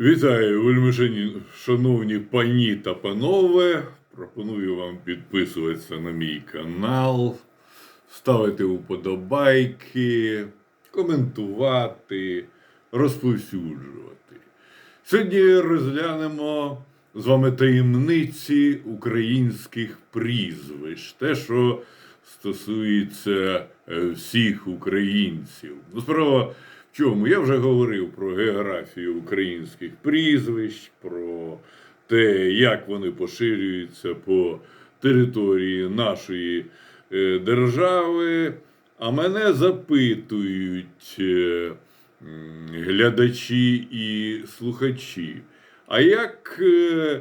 Вітаю, вельми шановні пані та панове. Пропоную вам підписуватися на мій канал, ставити уподобайки, коментувати, розповсюджувати. Сьогодні розглянемо з вами таємниці українських прізвищ, те, що стосується е, всіх українців. Ну, справа чому? Я вже говорив про географію українських прізвищ, про те, як вони поширюються по території нашої е, держави. А мене запитують е, глядачі і слухачі. А як е,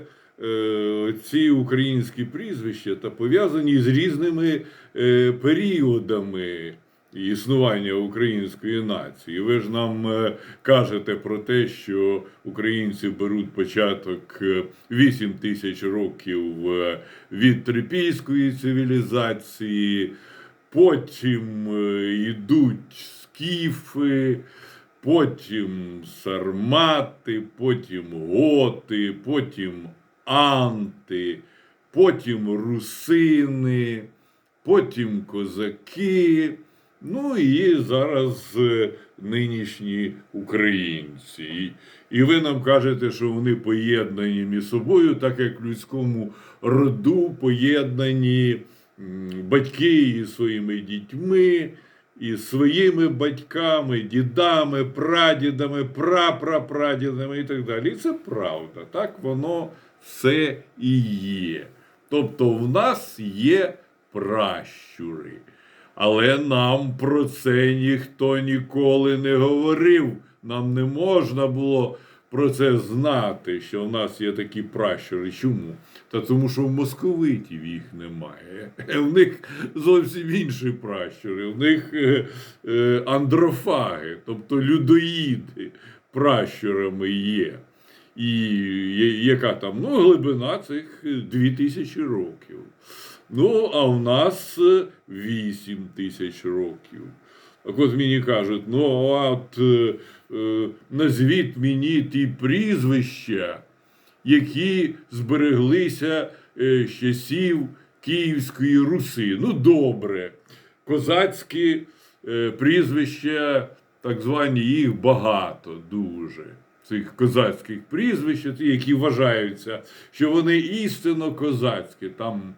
ці українські прізвища та пов'язані з різними періодами існування української нації? Ви ж нам е, кажете про те, що українці беруть початок е, 8 тисяч років е, від трипільської цивілізації, потім е, йдуть скіфи. Потім сармати, потім готи, потім анти, потім русини, потім козаки. Ну і зараз е, нинішні українці. І- І ви нам кажете, що вони поєднані між собою, так як в людському роду поєднані батьки із своїми дітьми, і своїми батьками, дідами, прадідами, прапрапрадідами і так далі. І це правда. Так воно все і є. Тобто в нас є пращури. Але нам про це ніхто ніколи не говорив. Нам не можна було про це знати, що в нас є такі пращури. Чому? Та тому, що в московитів їх немає. В них зовсім інші пращури, в них е, е, андрофаги, тобто людоїди пращурами є. І яка там ну, глибина цих е, 2000 років. Ну, а в нас 8 тисяч років. Так от мені кажуть, ну а от е, е, назвіть мені ті прізвища, які збереглися е, з часів Київської Руси. Ну, добре. Козацькі е, прізвища, так звані, їх багато дуже. Цих козацьких прізвищ, які вважаються, що вони істинно козацькі. Там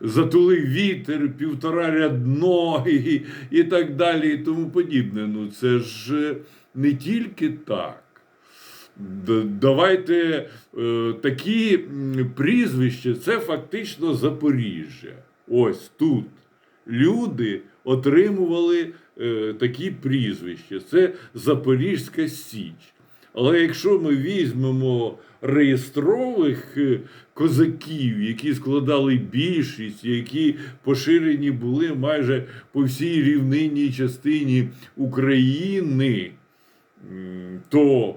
затулив вітер, півтора рядно і, і так далі, і тому подібне. Ну це ж е, не тільки так. Давайте е, такі прізвища, це фактично Запоріжжя. Ось тут люди отримували е, такі прізвища. Це Запорізька Січ. Але якщо ми візьмемо реєстрових е, козаків, які складали більшість, які поширені були майже по всій рівнинній частині України, то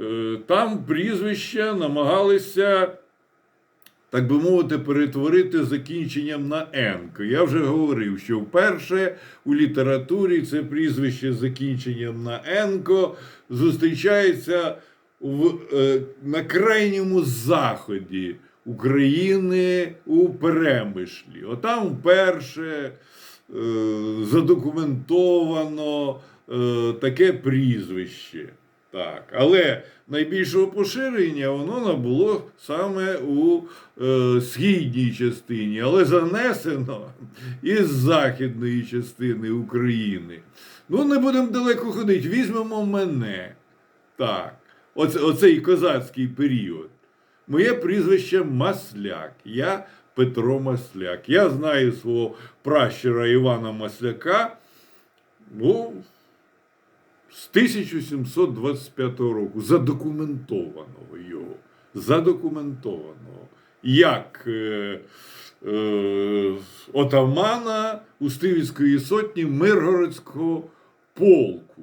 е, там прізвища намагалися, так би мовити, перетворити закінченням на «енко». Я вже говорив, що вперше у літературі це прізвище з закінченням на «енко» зустрічається в, е, на крайньому заході України у Перемишлі. Отам вперше е, задокументовано е, таке прізвище. Так, але найбільшого поширення воно набуло саме у е, східній частині, але занесено із західної частини України. Ну, не будемо далеко ходити. Візьмемо мене. Так, оце, оцей козацький період. Моє прізвище Масляк. Я Петро Масляк. Я знаю свого пращура Івана Масляка. Ну, з 1725 року, задокументованого його. Задокументованого. Як е, е, отамана Устивівської сотні Миргородського полку.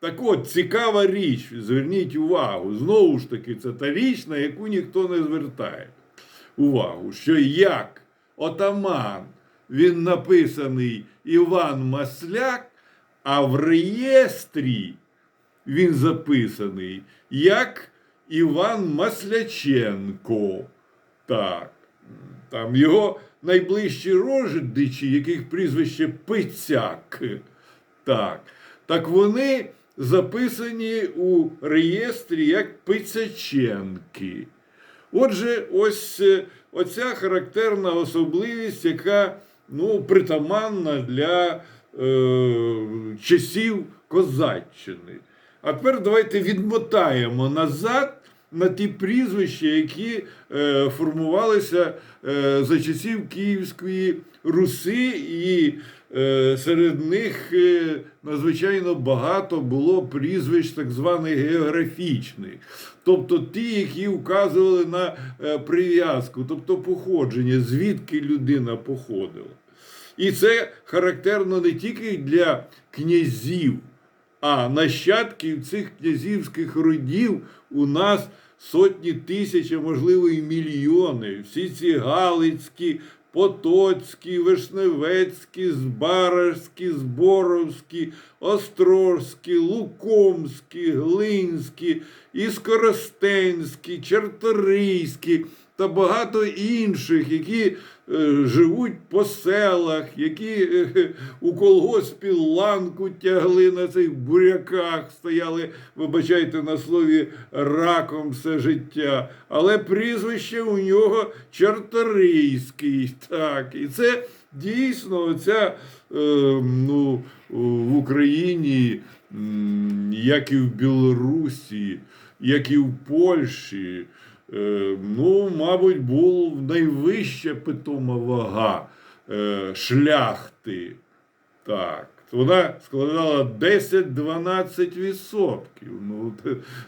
Так от, цікава річ, зверніть увагу, знову ж таки, це та річ, на яку ніхто не звертає увагу, що як отаман, він написаний Іван Масляк, а в реєстрі він записаний як Іван Масляченко. Так. Там його найближчі родичі, яких прізвище Пицяк. Так. Так вони записані у реєстрі як Пицяченки. Отже, ось е, оця характерна особливість, яка ну, притаманна для е, часів Козаччини. А тепер давайте відмотаємо назад на ті прізвища, які е, формувалися е, за часів Київської Руси, і е, серед них е, надзвичайно багато було прізвищ так званих географічних, тобто ті, які вказували на е, прив'язку, тобто походження, звідки людина походила. І це характерно не тільки для князів, а нащадків цих князівських родів у нас сотні тисяч, а можливо і мільйони. Всі ці Галицькі, Потоцькі, Вишневецькі, Збаражські, Зборовські, Острожські, Лукомські, Глинські, Іскоростенські, Чарторийські та багато інших, які е, живуть по селах, які е, у колгоспі ланку тягли на цих буряках, стояли, вибачайте на слові, раком все життя. Але прізвище у нього Чарторийський. Так, і це дійсно оця е, ну, в Україні, як і в Білорусі, як і в Польщі. Е, ну, мабуть, був найвища питома вага е, шляхти. Так. Вона складала 10-12%. Ну,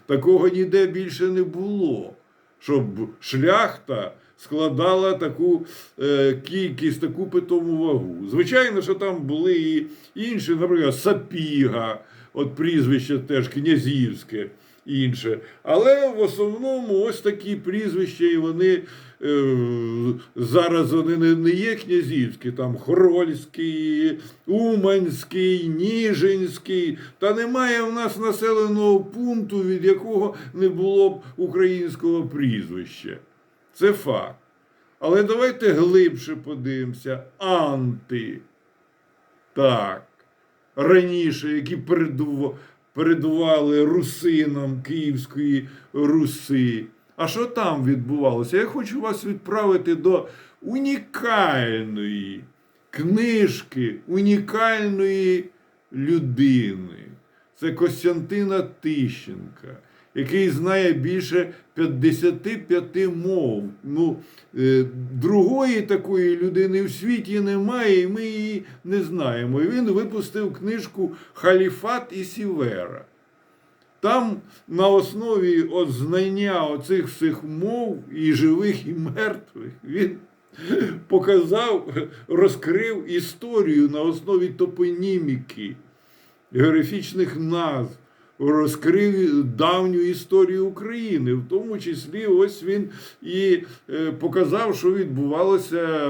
такого ніде більше не було. Щоб шляхта складала таку е, кількість, таку питому вагу. Звичайно, що там були і інші, наприклад, Сапіга, от прізвище теж князівське інше. Але в основному ось такі прізвища, і вони е, зараз вони не, не є князівські, там Хорольський, Уманський, Ніжинський. Та немає в нас населеного пункту, від якого не було б українського прізвища. Це факт. Але давайте глибше подивимося. Анти. Так. Раніше, які передували русинам Київської Руси. А що там відбувалося? Я хочу вас відправити до унікальної книжки, унікальної людини. Це Костянтина Тищенка, який знає більше 55 мов. Ну, е, другої такої людини в світі немає, і ми її не знаємо. І він випустив книжку Халіфат і Сівера. Там на основі от знання оцих всіх мов і живих, і мертвих він показав, розкрив історію на основі топоніміки, географічних назв, розкрив давню історію України. В тому числі, ось він і е, показав, що відбувалося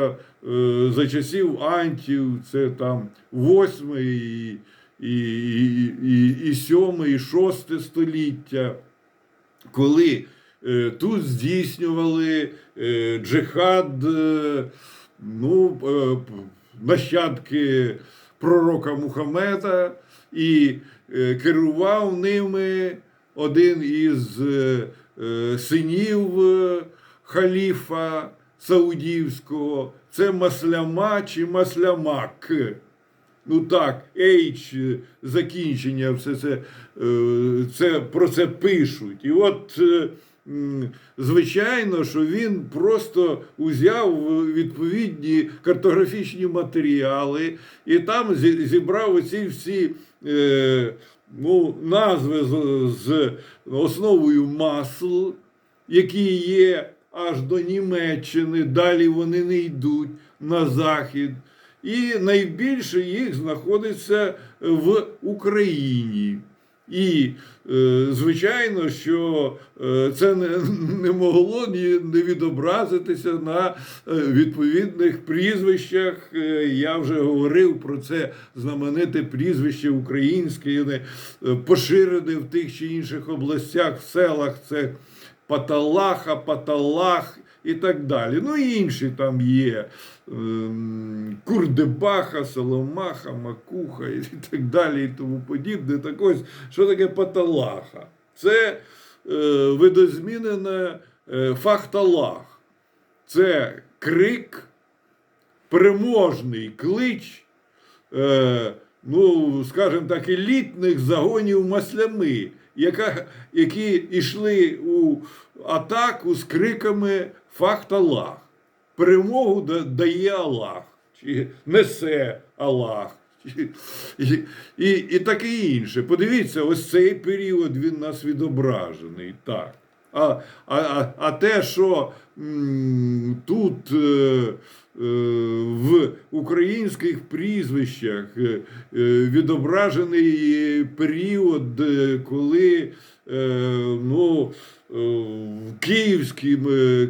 е, за часів антів, це там восьме і, і, і, сьоме, і шосте століття коли е, тут здійснювали джихад, ну, нащадки пророка Мухаммеда, і е, керував ними один із е, е, синів халіфа Саудівського, це Масляма чи Маслямак. Ну так, H, закінчення, все це, це про це пишуть. І от, звичайно, що він просто узяв відповідні картографічні матеріали і там зібрав оці всі ну, назви з, з основою масл, які є аж до Німеччини, далі вони не йдуть на захід. І найбільше їх знаходиться в Україні. І, е, звичайно, що е, це не, не могло ні, не відобразитися на е, відповідних прізвищах. Я вже говорив про це знамените прізвище українське, поширене в тих чи інших областях, в селах. Це Паталаха, Паталах і так далі. Ну і інші там є. ем, Курдебаха, Соломаха, Макуха і так далі, і тому подібне. Так ось, що таке Паталаха? Це е, видозмінене е, фахталах. Це крик, переможний клич, е, ну, скажімо так, елітних загонів маслями, яка, які йшли у атаку з криками Фахт Аллах. Перемогу дає Аллах, чи несе Аллах. І, і, і таке інше. Подивіться, ось цей період він нас відображений. Так. А, а, а, а те, що м, тут е, в українських прізвищах е, е, відображений період, е, коли е, ну, е, київським, е,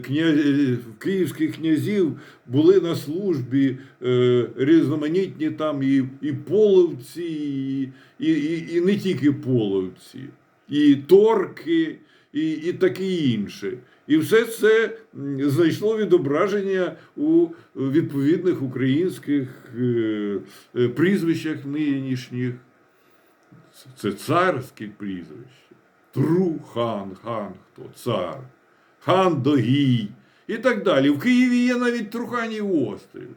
київських князів були на службі е, різноманітні там і, і половці, і, і, і не тільки половці, і торки, і, і таке інше. І все це знайшло відображення у відповідних українських е, е, прізвищах нинішніх. Це царське прізвище. Тру хан, хан хто? Цар, хан Догій і так далі. В Києві є навіть Труханів острів.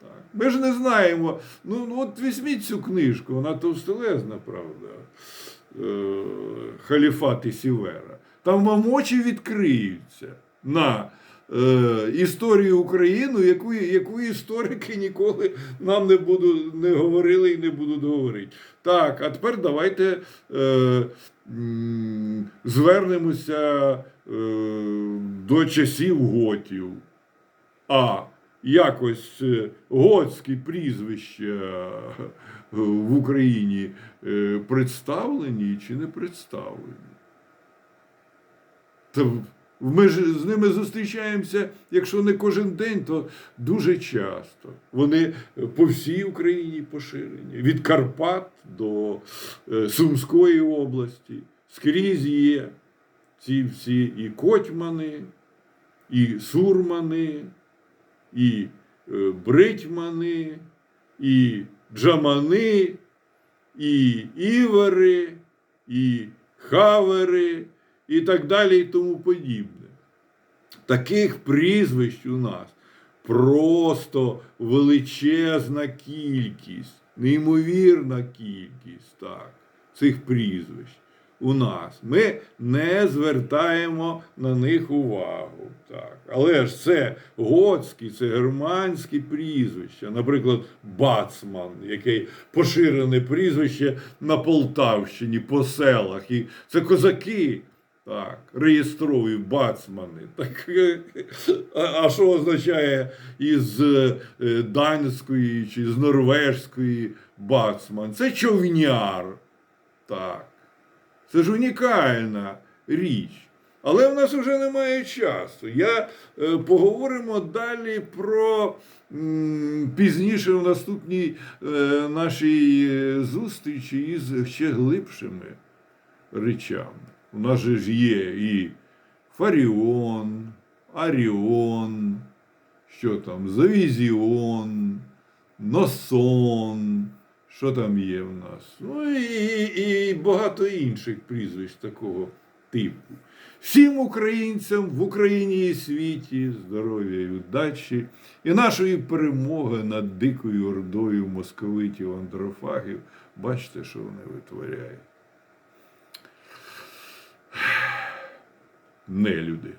Так. Ми ж не знаємо. Ну, ну от візьміть цю книжку, вона товстелезна, правда. Е, Халіфат Сівера. Там вам очі відкриються на е, історію України, яку, яку історики ніколи нам не, буду, не говорили і не будуть говорити. Так, а тепер давайте е, звернемося е, до часів готів. А якось е, готські прізвища е, в Україні е, представлені чи не представлені? Та ми ж з ними зустрічаємося, якщо не кожен день, то дуже часто. Вони по всій Україні поширені, від Карпат до Сумської області. Скрізь є ці всі і Котьмани, і Сурмани, і е, Бритьмани, і Джамани, і Івери, і Хавери, і так далі, і тому подібне. Таких прізвищ у нас просто величезна кількість, неймовірна кількість так, цих прізвищ у нас. Ми не звертаємо на них увагу. Так. Але ж це готські, це германські прізвища. Наприклад, Бацман, яке поширене прізвище на Полтавщині по селах. І це козаки. Так, реєстрові бацмани. Так, а, а що означає із е, данської чи з норвежської бацман? Це човняр. Так. Це ж унікальна річ. Але в нас вже немає часу. Я е, поговоримо далі про м, пізніше в наступній е, нашій е, зустрічі із ще глибшими речами. У нас же ж є і Фаріон, Аріон, що там, Завізіон, Носон, що там є в нас? Ну і, і, багато інших прізвищ такого типу. Всім українцям в Україні і світі здоров'я і удачі і нашої перемоги над дикою ордою московитів андрофагів. Бачите, що вони витворяють. Нелюди.